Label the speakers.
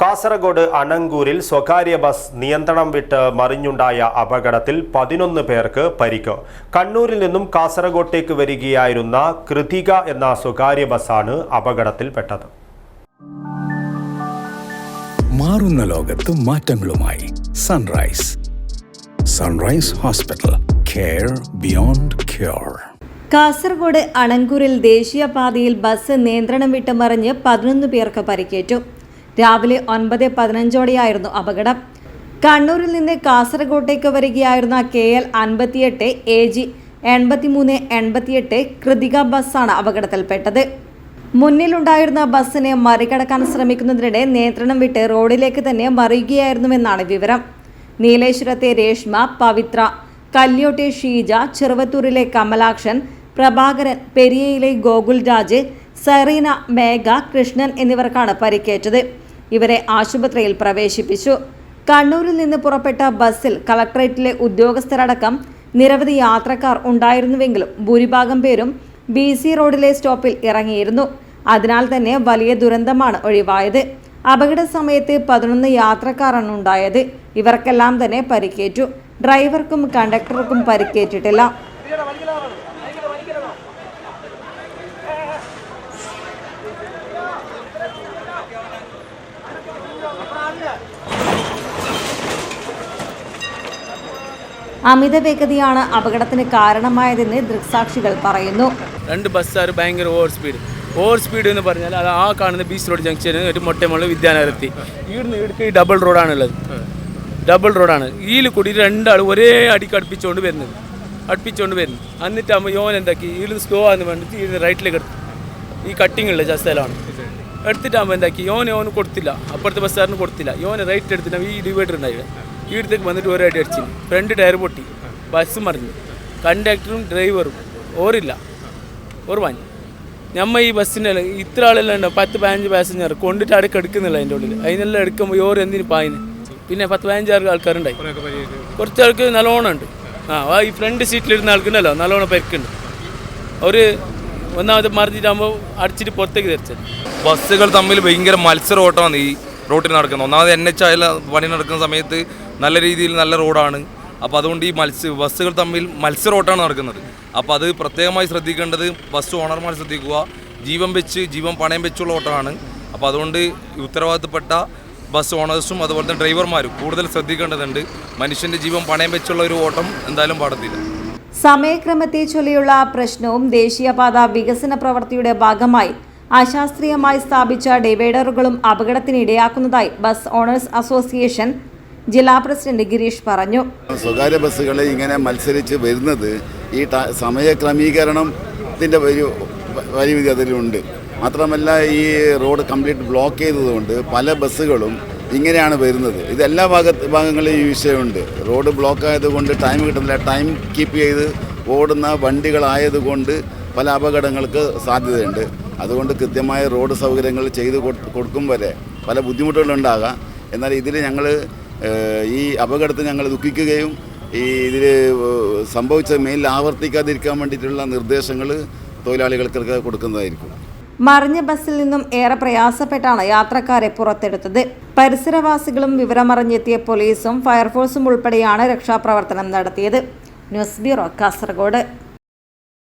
Speaker 1: കാസർഗോഡ് അണങ്കൂരിൽ സ്വകാര്യ ബസ് നിയന്ത്രണം വിട്ട് മറിഞ്ഞുണ്ടായ അപകടത്തിൽ പതിനൊന്ന് പേർക്ക് പരിക്ക്. കണ്ണൂരിൽ നിന്നും കാസർഗോട്ടേക്ക് വരികയായിരുന്ന കൃതിക എന്ന സ്വകാര്യ ബസ്സാണ് അപകടത്തിൽപ്പെട്ടത്.
Speaker 2: മാറുന്ന ലോകത്ത് മാറ്റങ്ങളുമായി Sunrise. Sunrise hospital care beyond cure.
Speaker 3: Kasaragod അണങ്കൂരിൽ ദേശീയപാതയിൽ ബസ് നിയന്ത്രണം വിട്ട് മറിഞ്ഞ് പതിനൊന്ന് പേർക്ക് പരിക്കേറ്റു. രാവിലെ ഒൻപത് പതിനഞ്ചോടെയായിരുന്നു അപകടം. കണ്ണൂരിൽ നിന്ന് കാസർഗോട്ടേക്ക് വരികയായിരുന്ന കെ എൽ അൻപത്തിയെട്ട് എ ജി എൺപത്തിമൂന്ന് എൺപത്തിയെട്ട് കൃതിക ബസ്സാണ് അപകടത്തിൽപ്പെട്ടത്. മുന്നിലുണ്ടായിരുന്ന ബസ്സിനെ മറികടക്കാൻ ശ്രമിക്കുന്നതിനിടെ നിയന്ത്രണം വിട്ട് റോഡിലേക്ക് തന്നെ മറിയുകയായിരുന്നുവെന്നാണ് വിവരം. നീലേശ്വരത്തെ രേഷ്മ പവിത്ര കല്യോട്ടെ ഷീജ ചെറുവത്തൂരിലെ കമലാക്ഷൻ പ്രഭാകരൻ പെരിയയിലെ ഗോകുൽരാജ് സെറീന മേഘ കൃഷ്ണൻ എന്നിവർക്കാണ് പരിക്കേറ്റത്. ഇവരെ ആശുപത്രിയിൽ പ്രവേശിപ്പിച്ചു. കണ്ണൂരിൽ നിന്ന് പുറപ്പെട്ട ബസ്സിൽ കളക്ടറേറ്റിലെ ഉദ്യോഗസ്ഥരടക്കം നിരവധി യാത്രക്കാർ ഉണ്ടായിരുന്നുവെങ്കിലും ഭൂരിഭാഗം പേരും ബി സി റോഡിലെ സ്റ്റോപ്പിൽ ഇറങ്ങിയിരുന്നു. അതിനാൽ തന്നെ വലിയ ദുരന്തമാണ് ഒഴിവായത്. അപകട സമയത്ത് പതിനൊന്ന് യാത്രക്കാരാണ് ഉണ്ടായത്. ഇവർക്കെല്ലാം തന്നെ പരിക്കേറ്റു. ഡ്രൈവർക്കും കണ്ടക്ടർക്കും പരിക്കേറ്റിട്ടില്ല. അമിത വേഗതയാണ് അപകടത്തിന് കാരണമായതെന്ന് ദൃക്സാക്ഷികൾ പറയുന്നു.
Speaker 4: രണ്ട് ബസ്സാർ ഭയങ്കര ഓവർ സ്പീഡ് ഓവർ സ്പീഡ് എന്ന് പറഞ്ഞാൽ അത് ആ കാണുന്ന ബീച്ച് റോഡ് ജംഗ്ഷന് ഒരു മൊട്ടമുള്ള വിദ്യാനഗരത്തി. ഇവിടുന്ന് ഇവിടേക്ക് ഈ ഡബിൾ റോഡാണുള്ളത് ഡബിൾ റോഡാണ് ഇതിൽ കൂടി രണ്ടാൾ ഒരേ അടിക്ക് അടുപ്പിച്ചുകൊണ്ട് വരുന്നത്. അടുപ്പിച്ചുകൊണ്ട് വരുന്നു എന്നിട്ടാകുമ്പോൾ യോൻ എന്താക്കി? ഇതിൽ സ്ലോ ആണെന്ന് വേണ്ടിയിട്ട് ഇതിന് റൈറ്റിലേക്ക് എടുത്തു. ഈ കട്ടിങ്ങുള്ള സ്ഥലമാണ്. എടുത്തിട്ടാകുമ്പോൾ എന്താക്കി? യോൻ യോന് കൊടുത്തില്ല. അപ്പുറത്തെ ബസ്സുകാരന് കൊടുത്തില്ല. യോന് റൈറ്റ് എടുത്തിട്ട് ഈ ഡിവൈഡർ ഉണ്ടായിരുന്നു ഈ വന്നിട്ട് ഒരേ അടി അടിച്ചു. ഫ്രണ്ട് ടയർ പൊട്ടി. ബസ് മറിഞ്ഞു. കണ്ടക്ടറും ഡ്രൈവറും ഓറില്ല ഓർ വാങ്ങി നമ്മ ഈ ബസ്സിന്റെ ഇത്ര ആളെല്ലാം ഉണ്ടാവും പത്ത് പതിനഞ്ച് പാസഞ്ചർ കൊണ്ടിട്ട് അടുക്ക് എടുക്കുന്നില്ല അതിന്റെ ഉള്ളിൽ അതിനെല്ലാം എടുക്കുമ്പോൾ ഓർ എന്തിന് പായിന് പിന്നെ പത്ത് പതിനഞ്ചാറ് ആൾക്കാരുണ്ടായി. കുറച്ച് ആൾക്ക് നല്ലോണം ഉണ്ട്. ആ ആ ഈ ഫ്രണ്ട് സീറ്റിലിരുന്ന ആൾക്കുണ്ടല്ലോ? നല്ലോണം പരിക്കുണ്ട്. അവർ ഒന്നാമത് മറിഞ്ഞിട്ടാകുമ്പോൾ അടിച്ചിട്ട് പുറത്തേക്ക് തെറിച്ചത്
Speaker 5: ബസ്സുകൾ തമ്മിൽ ഭയങ്കര മത്സര ഓട്ടമാണ് ഈ റോട്ടിൽ നടക്കുന്നത്. ഒന്നാമത് എൻ എച്ച് ആയാലും പണി നടക്കുന്ന സമയത്ത് നല്ല രീതിയിൽ നല്ല റോഡാണ്. അപ്പോൾ അതുകൊണ്ട് ഈ മത്സ്യ ബസ്സുകൾ തമ്മിൽ മത്സര ഓട്ടമാണ് നടക്കുന്നത്. അപ്പോൾ അത് പ്രത്യേകമായി ശ്രദ്ധിക്കേണ്ടത് ബസ് ഓണർമാർ ശ്രദ്ധിക്കുക. ജീവൻ വെച്ച് ജീവൻ പണയം വെച്ചുള്ള ഓട്ടമാണ്. അപ്പോൾ അതുകൊണ്ട് ഉത്തരവാദിത്തപ്പെട്ട ബസ് ഓണേഴ്സും അതുപോലെ തന്നെ ഡ്രൈവർമാരും കൂടുതൽ ശ്രദ്ധിക്കേണ്ടതുണ്ട്. മനുഷ്യന്റെ ജീവൻ പണയം വെച്ചുള്ള ഒരു ഓട്ടം എന്തായാലും പാടത്തില്ല.
Speaker 3: സമയക്രമത്തെ ചൊല്ലിയുള്ള പ്രശ്നവും ദേശീയപാത വികസന പ്രവൃത്തിയുടെ ഭാഗമായി അശാസ്ത്രീയമായി സ്ഥാപിച്ച ഡിവൈഡറുകളും അപകടത്തിനിടയാക്കുന്നതായി ബസ് ഓണേഴ്സ് അസോസിയേഷൻ ജില്ലാ പ്രസിഡന്റ് ഗിരീഷ് പറഞ്ഞു.
Speaker 6: സ്വകാര്യ ബസ്സുകളെ ഇങ്ങനെ മത്സരിച്ച് വരുന്നത് ഈ സമയക്രമീകരണത്തിന്റെ ഒരു പരിമിതി അതിലുണ്ട് മാത്രമല്ല ഈ റോഡ് കംപ്ലീറ്റ് ബ്ലോക്ക് ചെയ്തതുകൊണ്ട് പല ബസ്സുകളും ഇങ്ങനെയാണ് വരുന്നത്. ഇത് എല്ലാ ഭാഗത്ത് ഭാഗങ്ങളിലും ഈ വിഷയമുണ്ട്. റോഡ് ബ്ലോക്ക് ആയതുകൊണ്ട് ടൈം കിട്ടുന്നില്ല. ടൈം കീപ്പ് ചെയ്ത് ഓടുന്ന വണ്ടികളായതുകൊണ്ട് പല അപകടങ്ങൾക്ക് സാധ്യതയുണ്ട്. അതുകൊണ്ട് കൃത്യമായ റോഡ് സൗകര്യങ്ങൾ ചെയ്ത് കൊടുക്കും വരെ പല ബുദ്ധിമുട്ടുകളുണ്ടാകാം എന്നാൽ ഇതിൽ ഞങ്ങൾ ഈ അപകടത്തിൽ ഞങ്ങൾ ദുഃഖിക്കുകയും ഈ ഇതിൽ സംഭവിച്ച മേലിൽ ആവർത്തിക്കാതിരിക്കാൻ വേണ്ടിയിട്ടുള്ള നിർദ്ദേശങ്ങൾ തൊഴിലാളികൾക്ക് കൊടുക്കുന്നതായിരിക്കും.
Speaker 3: മറിഞ്ഞ ബസ്സിൽ നിന്നും ഏറെ പ്രയാസപ്പെട്ടാണ് യാത്രക്കാരെ പുറത്തെടുത്തത്. പരിസരവാസികളും വിവരമറിഞ്ഞെത്തിയ പോലീസും ഫയർഫോഴ്സും ഉൾപ്പെടെയാണ് രക്ഷാപ്രവർത്തനം നടത്തിയത്. News bureau Kasaragod.